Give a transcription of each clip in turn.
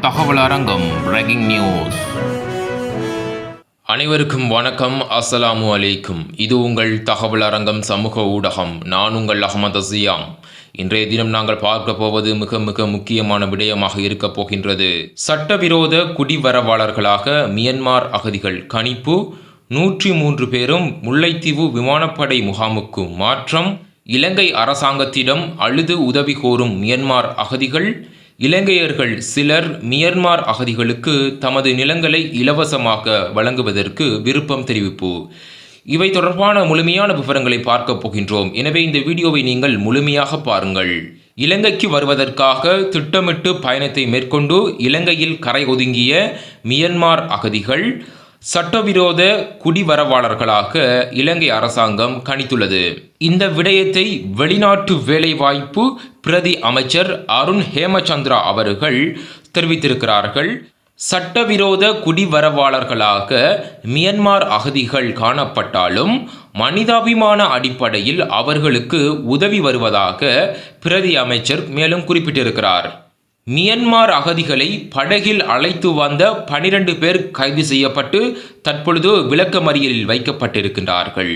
தகவல் அரங்கம் breaking news அனைவருக்கும் வணக்கம் அஸ்ஸலாமு அலைக்கும். இது உங்கள் தகவல் அரங்கம் சமூக ஊடகம். நான் உங்கள் அகமது அசியாம் இன்றைய தினம் நாங்கள் பார்க்க போவது மிக மிக முக்கியமான விடயமாக இருக்கப் போகின்றது. சட்டவிரோத குடிவரவாளர்களாக மியன்மார் அகதிகள் கணிப்பு நூற்றி மூன்று பேரும் முல்லைத்தீவு விமானப்படை முகாமுக்கு மாற்றம் இலங்கை அரசாங்கத்திடம் அழுது உதவி கோரும் மியன்மார் அகதிகள் இலங்கையர்கள் சிலர் மியன்மார் அகதிகளுக்கு தமது நிலங்களை இலவசமாக வழங்குவதற்கு விருப்பம் தெரிவிப்பு. இவை தொடர்பான முழுமையான விவரங்களை பார்க்க போகின்றோம். எனவே இந்த வீடியோவை நீங்கள் முழுமையாக பாருங்கள். இலங்கைக்கு வருவதற்காக திட்டமிட்டு பயணத்தை மேற்கொண்டு இலங்கையில் கரை ஒதுங்கிய மியன்மார் அகதிகள் சட்டவிரோத குடிவரவாளர்களாக இலங்கை அரசாங்கம் கணித்துள்ளது. இந்த விடயத்தை வெளிநாட்டு வேலைவாய்ப்பு பிரதி அமைச்சர் அருண் ஹேமச்சந்திரா அவர்கள் தெரிவித்திருக்கிறார்கள். சட்டவிரோத குடிவரவாளர்களாக மியன்மார் அகதிகள் காணப்பட்டாலும் மனிதாபிமான அடிப்படையில் அவர்களுக்கு உதவி வருவதாக பிரதி அமைச்சர் மேலும் குறிப்பிட்டிருக்கிறார். மியன்மார் அகதிகளை படகில் அழைத்து வந்த பனிரெண்டு பேர் கைது செய்யப்பட்டு தற்பொழுது விளக்கமறியலில் வைக்கப்பட்டிருக்கின்றார்கள்.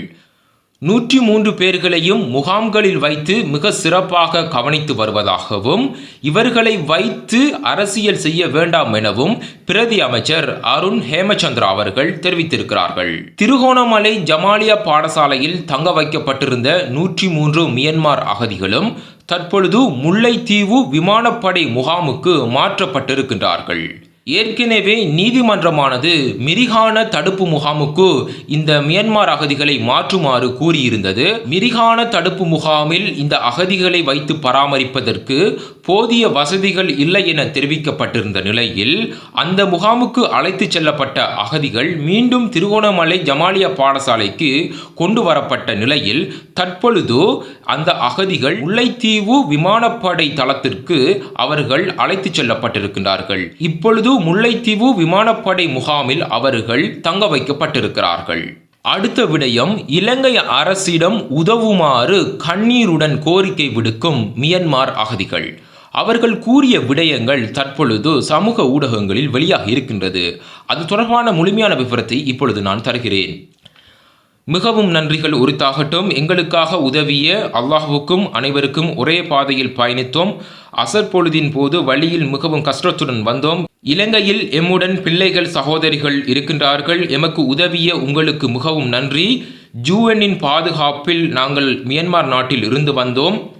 நூற்றி மூன்று பேர்களையும் முகாம்களில் வைத்து மிக சிறப்பாக கவனித்து வருவதாகவும் இவர்களை வைத்து அரசியல் செய்ய வேண்டாம் எனவும் பிரதி அமைச்சர் அருண் ஹேமச்சந்திரா அவர்கள் தெரிவித்திருக்கிறார்கள். திருகோணமலை ஜமாலியா பாடசாலையில் தங்க வைக்கப்பட்டிருந்த நூற்றி மூன்று மியன்மார் அகதிகளும் தற்பொழுது முல்லைத்தீவு விமானப்படை முகாமுக்கு மாற்றப்பட்டிருக்கின்றார்கள். ஏற்கனவே நீதிமன்றமானது மிரிகான தடுப்பு முகாமுக்கு இந்த மியன்மார் அகதிகளை மாற்றுமாறு கூறியிருந்தது. மிரிகான தடுப்பு முகாமில் இந்த அகதிகளை வைத்து பராமரிப்பதற்கு போதிய வசதிகள் இல்லை என தெரிவிக்கப்பட்டிருந்த நிலையில் அந்த முகாமுக்கு அழைத்து செல்லப்பட்ட அகதிகள் மீண்டும் திருகோணமலை ஜமாலியா பாடசாலைக்கு கொண்டு வரப்பட்ட நிலையில் தற்பொழுது அந்த அகதிகள் முல்லைத்தீவு விமானப்படை தளத்திற்கு அவர்கள் அழைத்து செல்லப்பட்டிருக்கின்றார்கள். இப்பொழுது முல்லைத்தீவு விமானப்படை முகாமில் அவர்கள் தங்க வைக்கப்பட்டிருக்கிறார்கள். அடுத்த விடயம் இலங்கை அரசிடம் உதவுமாறு கண்ணீருடன் கோரிக்கை விடுக்கும் மியன்மார் அகதிகள். அவர்கள் கூறிய விடயங்கள் தற்பொழுது சமூக ஊடகங்களில் வெளியாக இருக்கின்றது. அது தொடர்பான முழுமையான விவரத்தை இப்பொழுது நான் தருகிறேன். மிகவும் நன்றிகள் உரித்தாகட்டும். எங்களுக்காக உதவிய அல்லாஹுவுக்கும் அனைவருக்கும் ஒரே பாதையில் பயணித்தோம். அசற்பொழுதின் போது வழியில் மிகவும் கஷ்டத்துடன் வந்தோம். இலங்கையில் எம்முடன் பிள்ளைகள் சகோதரிகள் இருக்கின்றார்கள். எமக்கு உதவிய உங்களுக்கு மிகவும் நன்றி. ஜூஎனின் பாதுகாப்பில் நாங்கள் மியன்மார் நாட்டில் இருந்து வந்தோம்.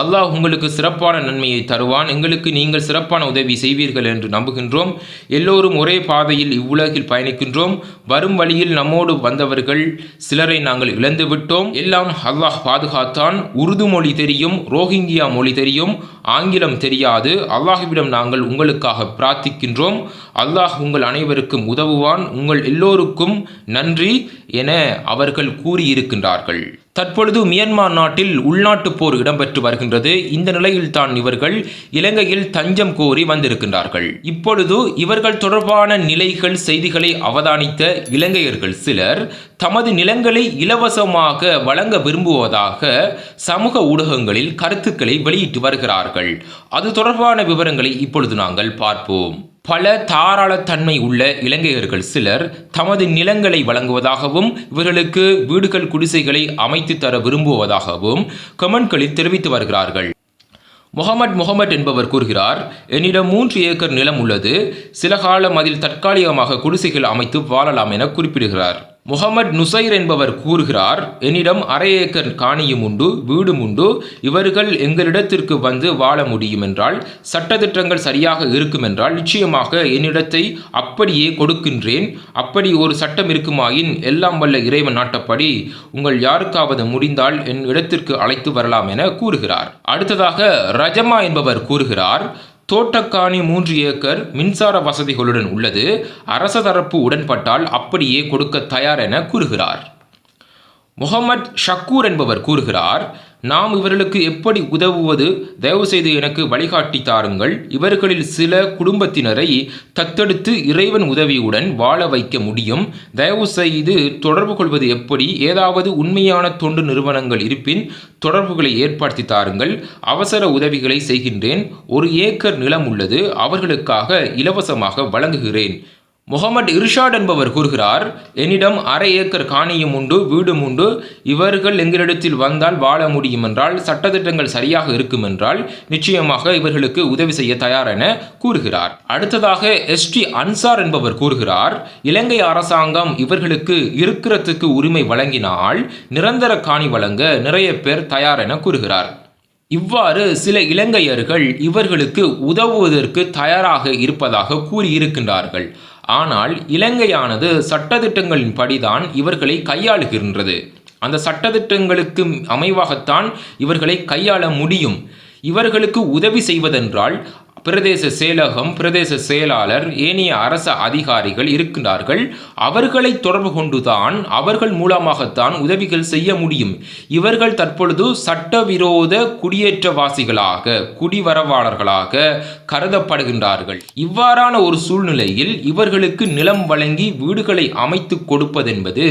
அல்லாஹ் உங்களுக்கு சிறப்பான நன்மையை தருவான். எங்களுக்கு நீங்கள் சிறப்பான உதவி செய்வீர்கள் என்று நம்புகின்றோம். எல்லோரும் ஒரே பாதையில் இவ்வுலகில் பயணிக்கின்றோம். வரும் வழியில் நம்மோடு வந்தவர்கள் சிலரை நாங்கள் இழந்து விட்டோம். எல்லாம் அல்லாஹ் பாதுகாத்தான். உருது மொழி தெரியும் ரோஹிங்கியா மொழி தெரியும் ஆங்கிலம் தெரியாது. அல்லாஹுவிடம் நாங்கள் உங்களுக்காக பிரார்த்திக்கின்றோம். அல்லாஹ் உங்கள் அனைவருக்கும் உதவுவான். உங்கள் எல்லோருக்கும் நன்றி என அவர்கள் கூறியிருக்கின்றார்கள். தற்பொழுது மியான்மர் நாட்டில் உள்நாட்டு போர் இடம்பெற்று வருகின்றது. இந்த நிலையில் தான் இவர்கள் இலங்கையில் தஞ்சம் கோரி வந்திருக்கின்றார்கள். இப்பொழுது இவர்கள் தொடர்பான நிலைகள் செய்திகளை அவதானித்த இலங்கையர்கள் சிலர் தமது நிலங்களை இலவசமாக வழங்க விரும்புவதாக சமூக ஊடகங்களில் கருத்துக்களை வெளியிட்டு வருகிறார்கள். அது தொடர்பான விவரங்களை இப்பொழுது நாங்கள் பார்ப்போம். பல தாராளத்தன்மை உள்ள இலங்கையர்கள் சிலர் தமது நிலங்களை வழங்குவதாகவும் இவர்களுக்கு வீடுகள் குடிசைகளை அமைத்து தர விரும்புவதாகவும் கமெண்ட்களில் தெரிவித்து வருகிறார்கள். முகமட் முகமட் என்பவர் கூறுகிறார் என்னிடம் மூன்று ஏக்கர் நிலம் உள்ளது. சில காலம் அதில் தற்காலிகமாக குடிசைகள் அமைத்து வாழலாம் என குறிப்பிடுகிறார். முகமது நுசைர் என்பவர் கூறுகிறார் என்னிடம் அரை ஏக்கர் காணியும் உண்டு வீடும் உண்டு. இவர்கள் எங்களிடத்திற்கு வந்து வாழ முடியும் என்றால் சட்டத்திட்டங்கள் சரியாக இருக்கும் என்றால் நிச்சயமாக என்னிடத்தை அப்படியே கொடுக்கின்றேன். அப்படி ஒரு சட்டம் இருக்குமாயின் எல்லாம் வல்ல இறைவன் நாட்டப்படி உங்கள் யாருக்காவது முடிந்தால் என் இடத்திற்கு அழைத்து வரலாம் என கூறுகிறார். அடுத்ததாக ரஜமா என்பவர் கூறுகிறார் தோட்டக்காணி மூன்று ஏக்கர் மின்சார வசதிகளுடன் உள்ளது. அரச தரப்பு உடன்பட்டால் அப்படியே கொடுக்க தயார் என கூறுகிறார். முகமத் ஷக்கூர் என்பவர் கூறுகிறார் நாம் இவர்களுக்கு எப்படி உதவுவது? தயவு செய்து எனக்கு வழிகாட்டி தாருங்கள். இவர்களில் சில குடும்பத்தினரை தத்தெடுத்து இறைவன் உதவியுடன் வாழ வைக்க முடியும். தயவு செய்து தொடர்பு கொள்வது எப்படி? ஏதாவது உண்மையான தொண்டு நிறுவனங்கள் இருப்பின் தொடர்புகளை ஏற்படுத்தி தாருங்கள். அவசர உதவிகளை செய்கின்றேன். ஒரு ஏக்கர் நிலம் உள்ளது. அவர்களுக்காக இலவசமாக வழங்குகிறேன். முகமது இர்ஷாட் என்பவர் கூறுகிறார் என்னிடம் அரை ஏக்கர் காணியும் உண்டு வீடும் உண்டு. இவர்கள் எங்களிடத்தில் வந்தால் வாழ முடியும் என்றால் சட்டத்திட்டங்கள் சரியாக இருக்கும் என்றால் நிச்சயமாக இவர்களுக்கு உதவி செய்ய தயார் என கூறுகிறார். அடுத்ததாக எஸ்டி அன்சார் என்பவர் கூறுகிறார் இலங்கை அரசாங்கம் இவர்களுக்கு இருக்கிறதுக்கு உரிமை வழங்கினால் நிரந்தர காணி வழங்க நிறைய பேர் தயார் என கூறுகிறார். இவ்வாறு சில இலங்கையர்கள் இவர்களுக்கு உதவுவதற்கு தயாராக இருப்பதாக கூறியிருக்கின்றார்கள். ஆனால் இலங்கையானது சட்டதிட்டங்களின் படிதான் இவர்களை கையாளுகின்றது. அந்த சட்டதிட்டங்களுக்கு அமைவாகத்தான் இவர்களை கையாள முடியும். இவர்களுக்கு உதவி செய்வதென்றால் பிரதேச செயலகம் பிரதேச செயலாளர் ஏனைய அரச அதிகாரிகள் இருக்கின்றார்கள். அவர்களை தொடர்பு கொண்டுதான் அவர்கள் மூலமாகத்தான் உதவிகள் செய்ய முடியும். இவர்கள் தற்பொழுது சட்டவிரோத குடியேற்றவாசிகளாக குடிவரவாளர்களாக கருதப்படுகின்றார்கள். இவ்வாறான ஒரு சூழ்நிலையில் இவர்களுக்கு நிலம் வழங்கி வீடுகளை அமைத்து கொடுப்பதென்பது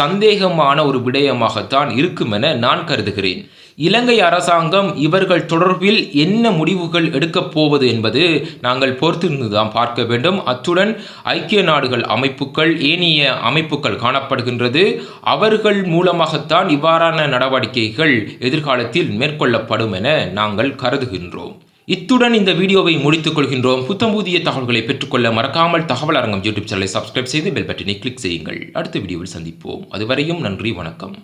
சந்தேகமான ஒரு விடயமாகத்தான் இருக்கும் என நான் கருதுகிறேன். இலங்கை அரசாங்கம் இவர்கள் தொடர்பில் என்ன முடிவுகள் எடுக்கப் போவது என்பது நாங்கள் பொறுத்திருந்து தான் பார்க்க வேண்டும். அத்துடன் ஐக்கிய நாடுகள் அமைப்புகள் ஏனைய அமைப்புகள் காணப்படுகின்றது. அவர்கள் மூலமாகத்தான் இவ்வாறான நடவடிக்கைகள் எதிர்காலத்தில் மேற்கொள்ளப்படும் என நாங்கள் கருதுகின்றோம். இத்துடன் இந்த வீடியோவை முடித்துக் கொள்கின்றோம். புத்தம் புதிய தகவல்களை பெற்றுக்கொள்ள மறக்காமல் தகவல் அரங்கம் யூடியூப் சேனலை சப்ஸ்கிரைப் செய்து பெல் பட்டனை கிளிக் செய்யுங்கள். அடுத்த வீடியோவில் சந்திப்போம். அதுவரையும் நன்றி வணக்கம்.